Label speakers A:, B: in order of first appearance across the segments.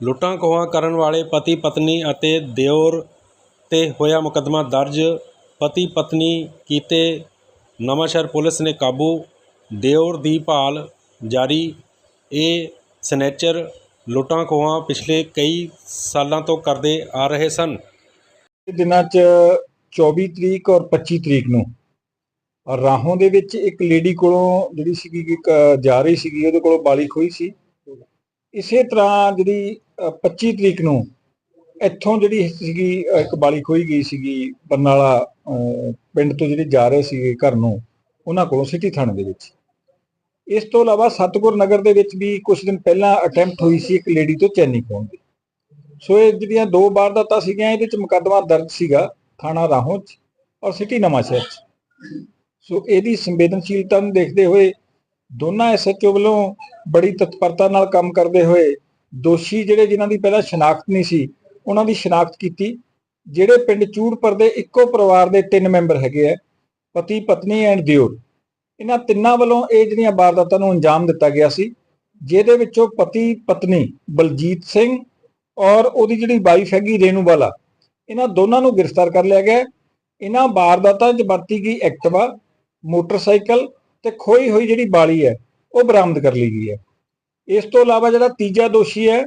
A: ਲੁੱਟਾਂ ਖੋਹਾਂ ਕਰਨ ਵਾਲੇ ਪਤੀ ਪਤਨੀ ਅਤੇ ਦਿਓਰ 'ਤੇ ਹੋਇਆ ਮੁਕੱਦਮਾ ਦਰਜ। ਪਤੀ ਪਤਨੀ ਕੀਤੇ ਨਵਾਂਸ਼ਹਿਰ ਪੁਲਿਸ ਨੇ ਕਾਬੂ। ਦਿਓਰ ਦੀ ਭਾਲ ਜਾਰੀ। ਇਹ ਸਨੈਚਰ ਲੁੱਟਾਂ ਖੋਹਾਂ ਪਿਛਲੇ ਕਈ ਸਾਲਾਂ ਤੋਂ ਕਰਦੇ ਆ ਰਹੇ ਸਨ।
B: ਦਿਨਾਂ 'ਚ 24 ਤਰੀਕ ਔਰ 25 ਤਰੀਕ ਨੂੰ ਰਾਹੋਂ ਦੇ ਵਿੱਚ ਇੱਕ ਲੇਡੀ ਕੋਲੋਂ ਜਿਹੜੀ ਸੀਗੀ ਇੱਕ ਜਾ ਰਹੀ ਸੀਗੀ, ਉਹਦੇ ਕੋਲੋਂ ਬਾਲੀ ਖੋਈ ਸੀ। ਇਸੇ ਤਰ੍ਹਾਂ ਜਿਹੜੀ ਅ, 25 ਤਰੀਕ ਨੂੰ ਇੱਥੋਂ ਜਿਹੜੀ ਸੀਗੀ ਇੱਕ ਬਾਲੀ ਖੋਈ ਗਈ ਸੀਗੀ ਬਰਨਾਲਾ ਪਿੰਡ ਤੋਂ ਜਿਹੜੇ ਜਾ ਰਹੇ ਸੀਗੇ ਘਰ ਨੂੰ ਉਹਨਾਂ ਕੋਲੋਂ ਸਿਟੀ ਥਾਣੇ ਦੇ ਵਿੱਚ। ਇਸ ਤੋਂ ਇਲਾਵਾ ਸਤਗੁਰ ਨਗਰ ਦੇ ਵਿੱਚ ਵੀ ਕੁਝ ਦਿਨ ਪਹਿਲਾਂ ਅਟੈਂਪਟ ਹੋਈ ਸੀ ਇੱਕ ਲੇਡੀ ਤੋਂ ਚੈਨੀ ਖੋਣ ਦੀ। ਸੋ ਇਹ ਜਿਹੜੀਆਂ ਦੋ ਵਾਰਦਾਤਾਂ ਸੀਗੀਆਂ ਇਹਦੇ ਚ ਮੁਕੱਦਮਾ ਦਰਜ ਸੀਗਾ ਥਾਣਾ ਰਾਹੋਂ ਚ ਔਰ ਸਿਟੀ ਨਵਾਂਸ਼ਹਿਰ ਚ। ਸੋ ਇਹਦੀ ਸੰਵੇਦਨਸ਼ੀਲਤਾ ਨੂੰ ਦੇਖਦੇ ਹੋਏ ਦੋਨਾਂ ਐਸਐਚਓ ਵੱਲੋਂ ਬੜੀ ਤਤਪਰਤਾ ਨਾਲ ਕੰਮ ਕਰਦੇ ਹੋਏ ਦੋਸ਼ੀ ਜਿਹੜੇ ਜਿਨ੍ਹਾਂ ਦੀ ਪਹਿਲਾਂ ਸ਼ਨਾਖਤ ਨਹੀਂ ਸੀ, ਉਹਨਾਂ ਦੀ ਸ਼ਨਾਖਤ ਕੀਤੀ। ਜਿਹੜੇ ਪਿੰਡ ਚੂੜਪੁਰ ਦੇ ਇੱਕੋ ਪਰਿਵਾਰ ਦੇ ਤਿੰਨ ਮੈਂਬਰ ਹੈਗੇ ਆ, ਪਤੀ, ਪਤਨੀ ਐਂਡ ਦਿਓਰ। ਇਹਨਾਂ ਤਿੰਨਾਂ ਵੱਲੋਂ ਇਹ ਜਿਹੜੀਆਂ ਵਾਰਦਾਤਾਂ ਨੂੰ ਅੰਜਾਮ ਦਿੱਤਾ ਗਿਆ ਸੀ, ਜਿਹਦੇ ਵਿੱਚੋਂ ਪਤੀ, ਪਤਨੀ ਬਲਜੀਤ ਸਿੰਘ ਔਰ ਉਹਦੀ ਜਿਹੜੀ ਵਾਈਫ ਹੈਗੀ ਰੇਨੂ ਵਾਲਾ ਇਹਨਾਂ ਦੋਨਾਂ ਨੂੰ ਗ੍ਰਿਫਤਾਰ ਕਰ ਲਿਆ ਗਿਆ। ਇਹਨਾਂ ਵਾਰਦਾਤਾਂ 'ਚ ਵਰਤੀ ਗਈ ਐਕਟਿਵਾ, ਮੋਟਰਸਾਈਕਲ ਤੇ ਖੋਈ ਹੋਈ ਜਿਹੜੀ ਬਾਲੀ ਹੈ ਉਹ ਬਰਾਮਦ ਕਰ ਲਈ ਗਈ ਹੈ। ਇਸ ਤੋਂ ਇਲਾਵਾ ਜਿਹੜਾ ਤੀਜਾ ਦੋਸ਼ੀ ਹੈ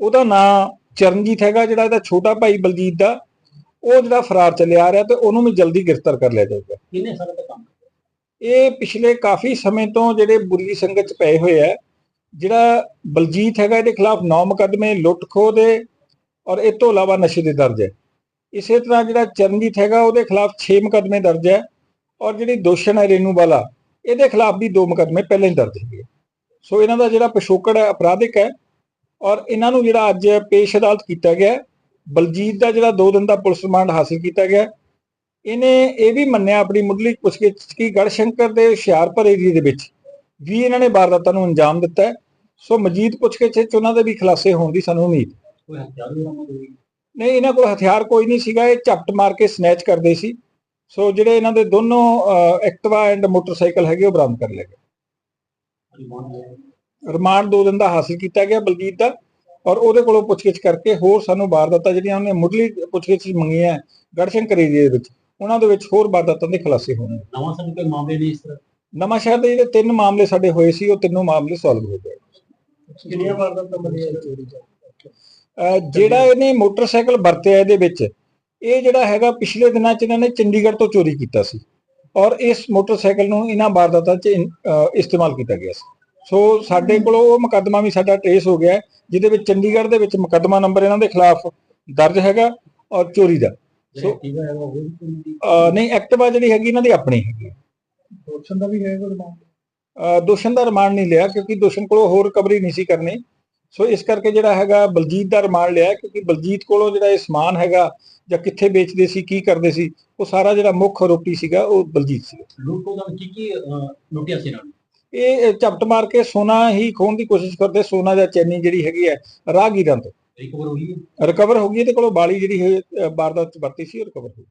B: ਉਹਦਾ ਨਾਮ ਚਰਨਜੀਤ ਹੈਗਾ ਜਿਹੜਾ ਇਹਦਾ ਛੋਟਾ ਭਾਈ ਬਲਜੀਤ ਦਾ ਉਹ ਜਿਹੜਾ ਫਰਾਰ ਚੱਲਿਆ ਆ ਰਿਹਾ ਤੇ ਉਹਨੂੰ ਵੀ ਜਲਦੀ ਗ੍ਰਿਫਤਾਰ ਕਰ ਲਿਆ ਜਾਊਗਾ।
C: ਕਿੰਨੇ ਸਾਲ ਦਾ ਕੰਮ
B: ਇਹ ਪਿਛਲੇ ਕਾਫੀ ਸਮੇਂ ਤੋਂ ਜਿਹੜੇ ਬੁਰੀ ਸੰਗਤ ਚ ਪਏ ਹੋਏ ਆ ਜਿਹੜਾ ਬਲਜੀਤ ਹੈਗਾ ਇਹਦੇ ਖਿਲਾਫ 9 ਮੁਕੱਦਮੇ ਲੁੱਟ ਖੋਹ ਦੇ ਔਰ ਇਹ ਤੋਂ ਇਲਾਵਾ ਨਸ਼ੇ ਦੇ ਦਰਜ ਹੈ। ਇਸੇ ਤਰ੍ਹਾਂ ਜਿਹੜਾ ਚਰਨਜੀਤ ਹੈਗਾ ਉਹਦੇ ਖਿਲਾਫ 6 ਮੁਕੱਦਮੇ ਦਰਜ ਹੈ ਔਰ ਜਿਹੜੀ ਦੋਸ਼ਣ ਹੈ ਰੇਨੂ ਵਾਲਾ ਇਹਦੇ ਖਿਲਾਫ ਵੀ 2 ਮੁਕੱਦਮੇ ਪਹਿਲਾਂ ਹੀ ਦਰਜ ਹੈਗੇ ਸੋ ਇਹਨਾਂ ਦਾ ਜਿਹੜਾ ਪਿਛੋਕੜ ਹੈ ਅਪਰਾਧਿਕ ਹੈ ਔਰ ਇਹਨਾਂ ਨੂੰ ਜਿਹੜਾ ਅੱਜ ਪੇਸ਼ ਅਦਾਲਤ ਕੀਤਾ ਗਿਆ ਬਲਜੀਤ ਦਾ ਜਿਹੜਾ 2 ਦਿਨ ਦਾ ਪੁਲਿਸ ਰਿਮਾਂਡ ਹਾਸਲ ਕੀਤਾ ਗਿਆ ਇਹਨੇ ਇਹ ਵੀ ਮੰਨਿਆ ਆਪਣੀ ਮੁੱਢਲੀ ਪੁੱਛਗਿੱਛ ਕਿ ਗੜਸ਼ੰਕਰ ਦੇ ਹੁਸ਼ਿਆਰਪੁਰ ਏਰੀਏ ਦੇ ਵਿੱਚ ਵੀ ਇਹਨਾਂ ਨੇ ਵਾਰਦਾਤਾਂ ਨੂੰ ਅੰਜਾਮ ਦਿੱਤਾ ਸੋ ਮਜੀਦ ਪੁੱਛਗਿੱਛ 'ਚ ਉਹਨਾਂ ਦੇ ਵੀ ਖੁਲਾਸੇ ਹੋਣ ਦੀ ਸਾਨੂੰ ਉਮੀਦ ਨਹੀਂ ਇਹਨਾਂ ਕੋਲ ਹਥਿਆਰ ਕੋਈ ਨਹੀਂ ਸੀਗਾ। ਇਹ ਝਪਟ ਮਾਰ ਕੇ ਸਨੈਚ ਕਰਦੇ ਸੀ। ਸੋ ਜਿਹੜੇ ਇਹਨਾਂ ਦੇ ਦੋਨੋਂ ਐਕਟਿਵਾ ਐਂਡ ਮੋਟਰਸਾਈਕਲ ਹੈਗੇ ਉਹ ਬਰਾਮਦ ਕਰ ਲਏ ਗਏ।
C: ਰਿਮਾਂਡ
B: ਦੋ ਦਿਨ ਦਾ ਹਾਸਲ ਕੀਤਾ ਗਿਆ ਬਲਜੀਤ ਦਾ ਔਰ ਉਹਦੇ ਕੋਲੋਂ ਪੁੱਛਗਿੱਛ ਕਰਕੇ ਹੋਰ ਸਾਨੂੰ ਵਾਰਦਾਤਾਂ ਜਿਹੜੀਆਂ ਉਹਨੇ ਮੁੱਢਲੀ ਪੁੱਛਗਿੱਛ ਮੰਗੀਆਂ ਗੜਸ਼ੰਕਰ ਏਰੀਏ ਦੇ ਵਿੱਚ ਉਹਨਾਂ ਦੇ ਵਿੱਚ ਹੋਰ ਵਾਰਦਾਤਾਂ ਦੇ ਖੁਲਾਸੇ ਹੋਣੇ
C: ਨਵਾਂ ਸਾਨੂੰ ਕੋਈ ਮਾਮਲੇ ਨਹੀਂ ਇਸ ਤਰ੍ਹਾਂ?
B: ਨਵਾਂ ਸ਼ਹਿਰ ਦੇ ਜਿਹੜੇ ਤਿੰਨ ਮਾਮਲੇ ਸਾਡੇ ਹੋਏ ਸੀ ਉਹ ਤਿੰਨੋਂ ਮਾਮਲੇ ਸੋਲਵ ਹੋ ਗਏ।
C: ਕਿੰਨੀਆਂ ਵਾਰਦਾਤਾਂ ਬਣੀਆਂ? ਚੋਰੀ ਦਾ
B: ਅਹ ਜਿਹੜਾ ਇਹਨੇ ਮੋਟਰਸਾਈਕਲ ਵਰਤਿਆ ਇਹਦੇ ਵਿੱਚ ਇਹ ਜਿਹੜਾ ਹੈਗਾ ਪਿਛਲੇ ਦਿਨਾਂ 'ਚ ਇਹਨਾਂ ਨੇ ਚੰਡੀਗੜ੍ਹ ਤੋਂ ਚੋਰੀ ਕੀਤਾ ਸੀ। ਔਰ ਇਸ ਮੋਟਰਸਾਈਕਲ ਨੂੰ ਇਹਨਾਂ ਵਾਰਦਾਤਾਂ 'ਚ ਇਸਤੇਮਾਲ ਕੀਤਾ ਗਿਆ ਸੀ। ਸੋ ਸਾਡੇ ਕੋਲ ਉਹ ਮੁਕੱਦਮਾ ਵੀ ਸਾਡਾ ਟ੍ਰੇਸ ਹੋ ਗਿਆ ਜਿਹਦੇ ਵਿੱਚ ਚੰਡੀਗੜ੍ਹ ਦੇ ਵਿੱਚ ਮੁਕੱਦਮਾ ਨੰਬਰ ਇਹਨਾਂ ਦੇ ਖਿਲਾਫ ਦਰਜ ਹੈਗਾ ਔਰ ਚੋਰੀ ਦਾ।
C: ਕੋਈ ਨਹੀਂ।
B: ਐਕਟਿਵਾ ਜਿਹੜੀ ਹੈਗੀ ਇਹਨਾਂ ਦੀ ਆਪਣੀ ਹੈਗੀ।
C: ਦੋਸ਼ਣ ਦਾ ਵੀ ਹੈਗਾ ਰਿਮਾਂਡ?
B: ਦੋਸ਼ਣ ਦਾ ਰਿਮਾਂਡ ਨਹੀਂ ਲਿਆ ਕਿਉਂਕਿ ਦੋਸ਼ਣ ਕੋਲੋਂ ਹੋਰ ਰਿਕਵਰੀ ਨਹੀਂ ਸੀ ਕਰਨੀ। ਸੋ ਇਸ ਕਰਕੇ ਜਿਹੜਾ ਹੈਗਾ ਬਲਜੀਤ ਦਾ ਰਿਮਾਂਡ ਲਿਆ ਕਿਉਂਕਿ ਬਲਜੀਤ ਕੋਲੋਂ ਜਿਹੜਾ ਇਹ ਸਮਾਨ ਹੈਗਾ ਜਾਂ ਕਿੱਥੇ ਵੇਚਦੇ ਸੀ ਕੀ ਕਰਦੇ ਸੀ ਉਹ ਸਾਰਾ ਜਿਹੜਾ ਮੁੱਖ ਆਰੋਪੀ ਸੀਗਾ ਉਹ ਬਲਜੀਤ ਸੀ।
C: ਲੁੱਟ ਉਹਦਾ ਕੀ ਕੀ ਲੁੱਟਿਆ ਸੀ ਇਹਨਾਂ ਨੇ?
B: ਇਹ ਝਪਟ ਮਾਰ ਕੇ ਸੋਨਾ ਹੀ ਖੋਣ ਦੀ ਕੋਸ਼ਿਸ਼ ਕਰਦੇ ਸੋਨਾ ਜਾਂ ਚੈਨੀ ਜਿਹੜੀ ਹੈਗੀ ਹੈ ਰਾਹਗੀਰਾਂ ਤੋਂ।
C: ਰਿਕਵਰ ਹੋਈ ਹੈ?
B: ਰਿਕਵਰ ਹੋ ਗਈ ਇਹਦੇ ਕੋਲੋਂ ਬਾਲੀ ਜਿਹੜੀ ਵਾਰਦਾਤ ਚ ਵਰਤੀ ਸੀ ਰਿਕਵਰ ਹੋ ਗਈ।